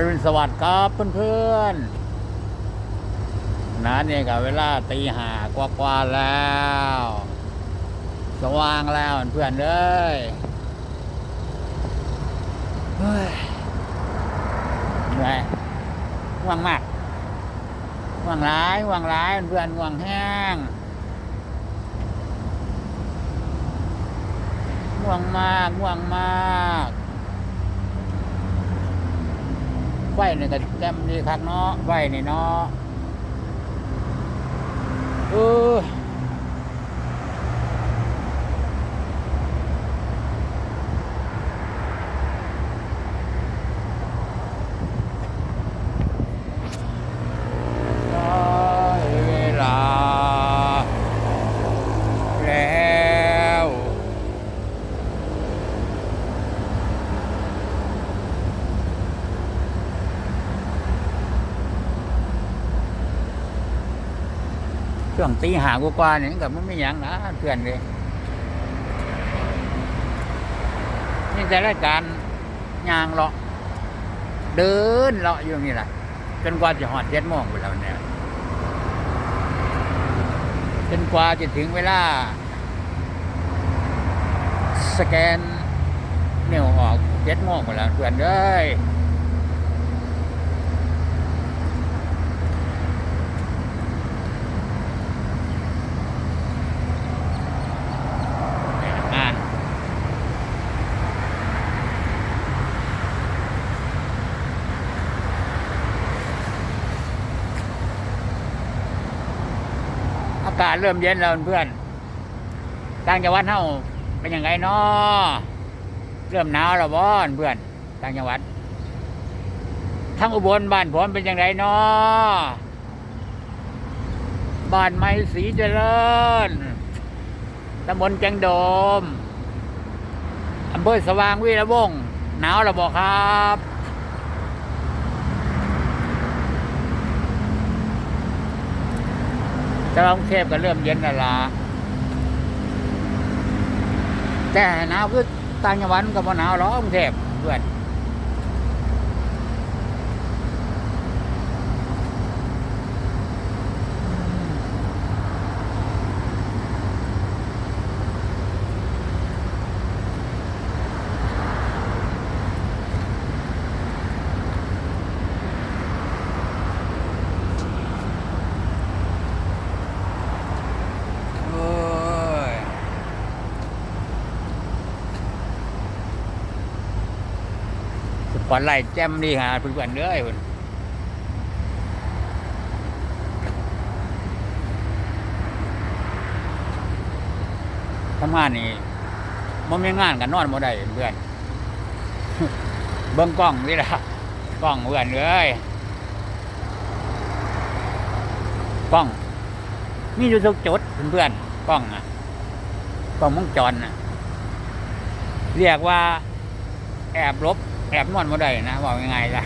อรุณสวัสดิ์ครับเพื่อนๆนะเนี่ยกับเวลาตีหากว่าๆแล้ว สว่างแล้วเพื่อนๆเอ้ยเฮ้ยเหนื่อยง่วงมากง่วงร้ายง่วงร้ายเพื่อนง่วงแห้งง่วงมากง่วงมาก ไฟนี่ก็แจ่มดีคักเนาะไฟนี่เนาะเออได้เวลา แล้ว ช่วงตีหากว่าๆเนี่ยมันก็มันไม่หยังนะเพื่อนเลยนี่แต่รายการยางเลาะเดินเลาะอยู่างนี่แหละจนกว่าจะหอดเจ็ดโมงไปแล้วเนี่ยจนกว่าจะถึงเวลา สแกนเนี่ยวออกเจ็ดโมงไปแล้วเพื่อนเอ้ย งานอากาศเริ่มเย็นแล้วเพื่อนต่างจังหวัดเฮาเป็นยังไงเนาะเริ่มหนาวแล้วบ่เพื่อนต่างจังหวัดทั้งอุบลบ้านผมเป็นยังไงเนาะบ้านไม้สีเจริญตำบลแจงโดมอำเภอสว่างวีระวงศ์หนาวระบอกครับ จะลองเทพก็เริ่มเย็นแล้วล่ะแต่หนาวคือต่างจังหวัดมันกับหนาวหรอกกรุงเทพเพื่อน โอ้ย สปอตไลท์แจ่มดีฮะเพื่อนๆเด้อเพิ่นทำงานนี่มันไมีงานกันนอนบ่ได้เพื่อน เบิ่งกล้องนี่ละกล้องเพื่อนเอ้ยกล้องมีอยู่ทุกจุดเพื่อนกล้องอะกล้องวงจรนะเรียกว่า แอบลบ แอบนอนมาได้นะบอกยังไงล่ะ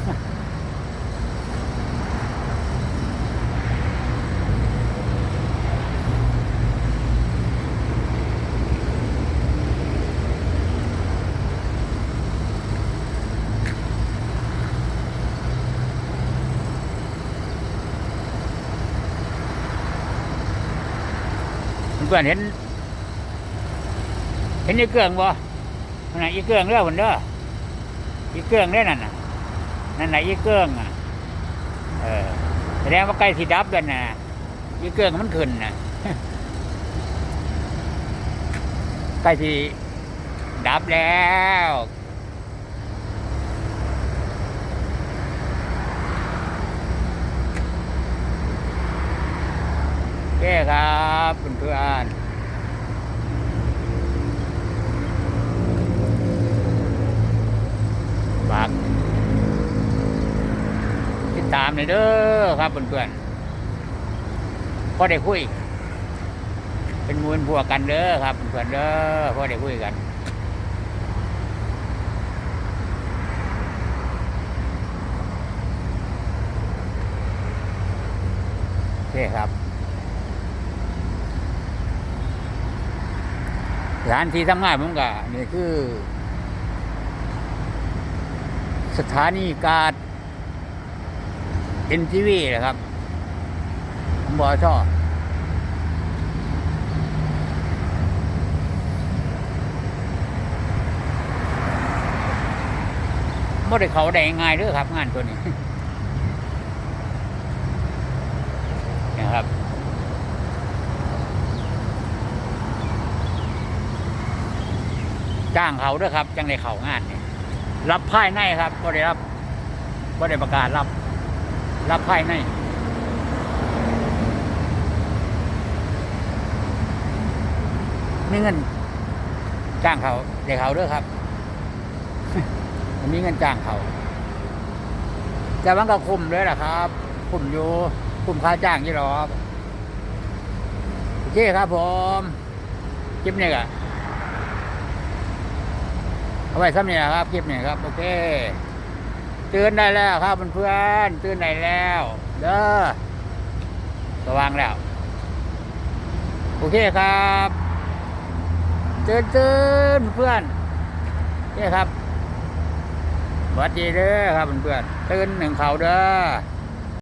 เพื่อนเห็น เห็นไอ้เกลืองบ่นั่นน่ะไอ้เกลืองเด้อผมเด้อ อ้เกลืองเด้นั่นน่ะนั่นน่ะอ้เกลืองอะเออแสดงว่าใกล้สิดับกันน่ะอ้เกลืองมันขึ้นน่ะใกล้สิดับแล้วโอเคครับเพื่อนๆ ฝาก ตามเลยเด้อครับเพื่อนๆพอได้คุย เป็นมูลพวกกันเด้อครับเพื่อนๆเด้อพอได้คุยกันโอเคครับสถานที่ทำงานผมก็นี่คือ สถานีการ เอ็นทีวีนะครับผมบอชอไม่ได้เขาได้ง่ายเด้อครับ งานตัวนี้นะครับจ้างเขาด้วยครับจังในเขางานเนี่ยรับภายในครับก็ได้รับก็ได้ประกาศรับ รับภายในมีเงินจ้างเขาเด็กเขาด้วยครับมีเงินจ้างเขาแต่มันก็คุมเลยแหละครับ คุมอยู่คุมค่าจ้างยี่หรอกโอเคครับผมคลิปนี้ก็เอาไว้ซ้ำนี่แหละครับคลิปนี้ครับ โอเค ตื่นได้แล้วครับเพื่อนๆตื่นได้แล้ว เด้อสว่างแล้ว โอเคครับตื่นตื่นเพื่อนนี่คครับสวัสดีเด้อครับเพื่อนๆตื่นหนึ่งเขาเด้อ